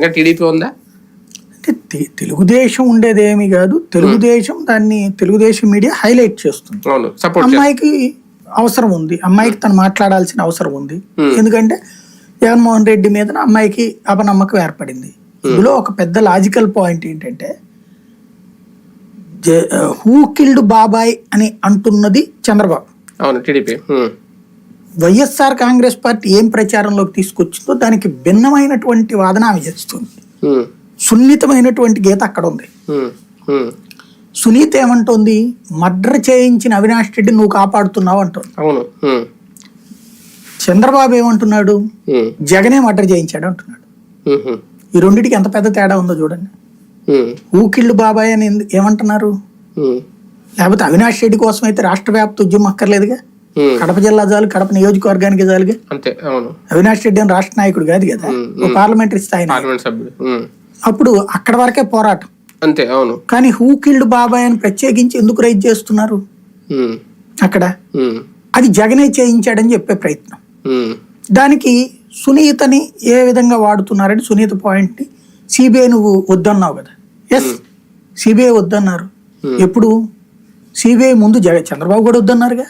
ఇంకా టీడీపీ ఉందా? అంటే తెలుగుదేశం ఉండేదేమి కాదు. తెలుగుదేశం దాన్ని తెలుగుదేశం మీడియా హైలైట్ చేస్తుంది. అమ్మాయికి అవసరం ఉంది. అమ్మాయికి తను మాట్లాడాల్సిన అవసరం ఉంది. ఎందుకంటే జగన్మోహన్ రెడ్డి మీద అమ్మాయికి అపనమ్మకం ఏర్పడింది. ఇందులో ఒక పెద్ద లాజికల్ పాయింట్ ఏంటంటే హూ కిల్డ్ బాబాయ్ అని అంటున్నది చంద్రబాబు. అవును టీడీపీ. వైఎస్ఆర్ కాంగ్రెస్ పార్టీ ఏం ప్రచారంలోకి తీసుకొచ్చిందో దానికి భిన్నమైనటువంటి వాదన ఆమె చేస్తుంది. సున్నితమైనటువంటి గీత అక్కడ ఉంది. సునీత ఏమంటోంది? మర్డర్ చేయించిన అవినాష్ రెడ్డి నువ్వు కాపాడుతున్నావు అంటుంది. అవును. చంద్రబాబు ఏమంటున్నాడు? జగనే మర్డర్ చేయించాడు అంటున్నాడు. ఈ రెండిటికి ఎంత పెద్ద తేడా ఉందో చూడండి. ఊకిళ్ళు బాబాయ్ అని ఏమంటున్నారు? లేకపోతే అవినాష్ రెడ్డి కోసం అయితే రాష్ట్ర వ్యాప్త ఉద్యమం అక్కర్లేదుగా? కడప జిల్లా చాలు కడప నియోజకవర్గానికి చాలుగా. అంతే అవును. అవినాష్ రెడ్డి అని రాష్ట్ర నాయకుడు కాదు కదా. ఉమ్, ఓ పార్లమెంటరీ స్థాయి. పార్లమెంట్ సభ్యుడు. అప్పుడు అక్కడ వరకే పోరాటం. అంతే అవును. కానీ హూ కిల్డ్ బాబాయ్ అని ప్రత్యేకించి ఎందుకు రైజ్ చేస్తున్నారు? అక్కడ. అది జగనే చేయించాడని చెప్పే ప్రయత్నం. దానికి సునీతని ఏ విధంగా వాడుతున్నారని సునీత పాయింట్ని సిబిఐ నువ్వు వద్దన్నావు కదా. ఎస్ సిబిఐ వద్దన్నారు. ఎప్పుడు? సిబిఐ ముందు జగ చంద్రబాబు కూడా వద్దన్నారుగా.